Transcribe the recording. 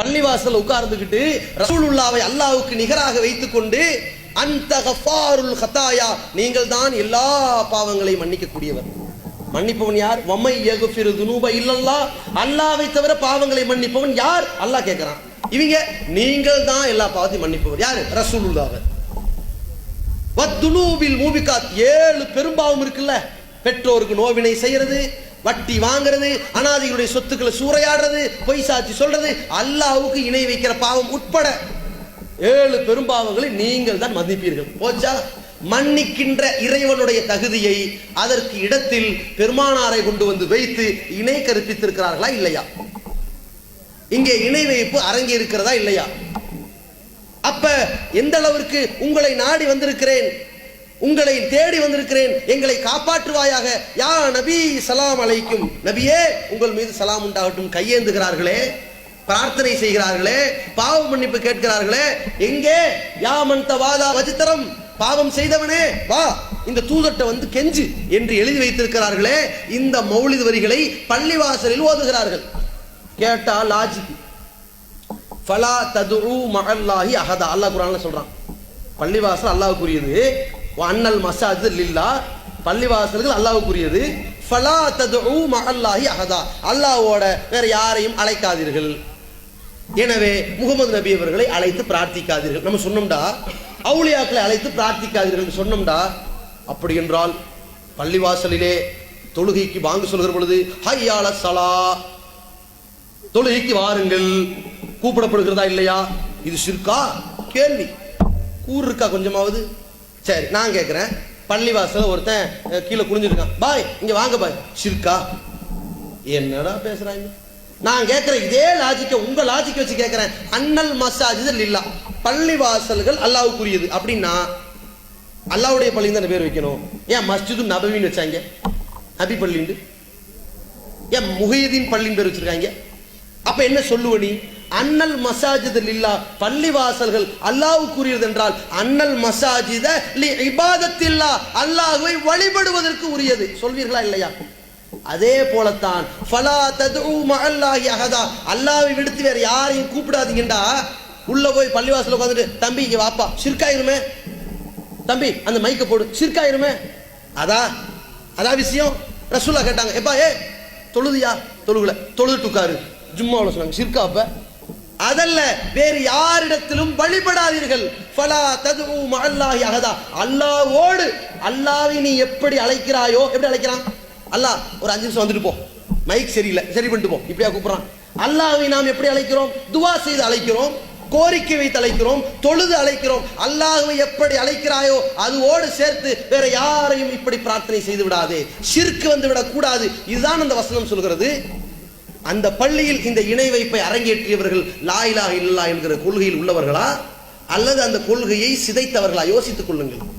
பள்ளிவாசல் உட்கார்ந்துகிட்டு ரசூலுல்லாவை அல்லாவுக்கு நிகராக வைத்துக்கொண்டு அந்த கஃபாருல் ஹதாயா நீங்கள் தான் எல்லா பாவங்களையும் மன்னிக்க கூடியவர் மன்னிப்பவன் யார்? வம்மை யகுஃபிரு துனூப இல்லல்லா அல்லாவை தவிர பாவங்களை மன்னிப்பவன் யார்? அல்லாஹ் கேட்கிறான். இவங்க நீங்கள் தான் எல்லா பாவத்தையும் மன்னிப்பவர். யாரு? ரசூலுல்லாவை. வத்துனூபில் மூபிகாத் ஏழு பெரும்பாவம் இருக்குல்ல? பெற்றோருக்கு நோவினை செய்யறது வட்டி வாங்குறது அனாதிகளுடைய சொத்துக்களை சூறையாடுறது பொய் சாட்சி சொல்றது அல்லாவுக்கு இணை வைக்கிற பாவம் உட்பட ஏழு பெரும்பாவங்களை நீங்கள் தான் மதிப்பீர்கள். போச்சா? மன்னிக்கின்ற இறைவனுடைய தகுதியை அதற்கு இடத்தில் பெருமானாரை கொண்டு வந்து வைத்து இணை கற்பித்திருக்கிறார்களா இல்லையா? இங்கே இணை வைப்பு அரங்கி இருக்கிறதா இல்லையா? அப்ப எந்த அளவிற்கு உங்களை நாடி வந்திருக்கிறேன்? உங்களை தேடி வந்திருக்கிறேன். எங்களை காப்பாற்றுவாயாக. யா நபி சலாம் அலைக்கும். நபியே உங்கள் மீது சலாம் உண்டாகட்டும். கையேந்துகிறார்களே பிரார்த்தனை செய்கிறார்களே பாவ மன்னிப்பு கேட்கிறார்களே. எங்கே? யா மந்த வஜித்தரம். பாவம் செய்தவனே வா. இந்த தூதட்டை வந்து கெஞ்சு என்று எழுதி வைத்திருக்கிறார்களே. இந்த மௌலித வரிகளை பள்ளிவாசலில் ஓதுகிறார்கள். கேட்டா லாஜிக். ஃபலா ததுரு மஅல்லாஹி அஹதா. அல்லாஹ் குரான்ல சொல்றான். பள்ளிவாசல் அல்லாஹ் கூறியது அன்னல் மசாஜ் லில்லா பள்ளிவாசல்கள் அல்லாவுக்குரியது. ஃபலா ததுஉ மஅல்லாஹி அஹதா. அல்லாஹ்வோட வேற யாரையும் அழைக்காதீர்கள். எனவே முகமது நபி அவர்களை அழைத்து பிரார்த்திக்காதீர்கள். நம்ம சொன்னோம்டா அவுலியாக்களை அழைத்து பிரார்த்திக்காதீர்கள் என்று சொன்னோம்டா. அப்படி என்றால் பள்ளிவாசலிலே தொழுகைக்கு வாங்க சொல்கிற பொழுது ஹையால சலா தொழுகைக்கு வாருங்கள். கூப்பிடப்படுகிறதா இல்லையா? இது சிற்கா? கேள்வி. கூறு இருக்கா கொஞ்சமாவது? சரி நான் கேட்குறேன் பள்ளிவாசல் ஒருத்தன் கீழே குனிஞ்சிருக்கான். பாய் இங்கே வாங்க பாய். சிற்கா என்னடா பேசுகிறாங்க நான் கேட்குறேன் இதே லாஜிக்கை உங்கள் லாஜிக் வச்சு கேட்குறேன் அன்னல் மசாஜ் இல்லா பள்ளிவாசல்கள் அல்லாவுக்குரியது. அப்படின்னா அல்லாவுடைய பள்ளின்னு தானே பேர் வைக்கணும். ஏன் மஸ்ஜிது நபவின்னு வச்சாங்க? நபி பள்ளிண்டு ஏன் முஹியதீன் பள்ளின்னு பேர் வச்சுருக்காங்க? அப்போ என்ன சொல்லுவ நீ? அன்னல் மசாஜித் இல்லா பள்ளிவாசல்கள் அல்லாஹ்வுக்குரியது என்றால் அன்னல் மசாஜித லி இபாதத்தில்லா. அல்லாஹுவை வழிபடுவதற்கு உரியது. சொல்வீர்களா இல்லையா? அதே போலத்தான் ஃபலா ததுஉ மஅல்லாஹி அஹதா. அல்லாஹ்வை விடுத்து வேற யாரையும் கூப்பிடாதீங்கடா உள்ள போய் பள்ளிவாசல உட்காந்துட்டு தம்பி இங்க வாப்பா. சிற்காயிருமே தம்பி அந்த மைக்க போடு. சிற்காயிருமே அதா அதா விஷயம். ரசூல்லா கேட்டாங்க எப்பா ஏ தொழுதியா? தொழுகல. தொழுதுட்டு உட்காரு. ஜும்மாவில் சொன்னாங்க சிற்கா அப்ப. அதல்ல வேறு யாரிடத்திலும் வழிபடாதீர்கள். ஃபலா ததுவு அல்லாஹி அகதா அல்லாவோடு அல்லாவை நீ எப்படி அழைக்கிறாயோ எப்படி அழைக்கிறான்? அல்லாஹ் ஒரு அஞ்சு நிமிஷம் வந்துட்டு போ. மைக் சரியில்லை. சரி பண்ணிட்டு போ. இப்படியா கூப்பிடுறான். அல்லாவை நாம் எப்படி அழைக்கிறோம்? துவா செய்து அழைக்கிறோம். கோரிக்கை வைத்து அழைக்கிறோம். தொழுது அழைக்கிறோம். அல்லாஹுவை எப்படி அழைக்கிறாயோ அதுவோடு சேர்த்து வேற யாரையும் இப்படி பிரார்த்தனை செய்து விடாதே. சிற்கு வந்து விடக்கூடாது. இதுதான் அந்த வசனம் சொல்கிறது. அந்த பள்ளியில் இந்த இணை வைப்பை அரங்கேற்றியவர்கள் லாயிலா இல்லா என்கிற கொள்கையில் உள்ளவர்களா? அல்லது அந்த கொள்கையை சிதைத்தவர்களா? யோசித்துக் கொள்ளுங்கள்.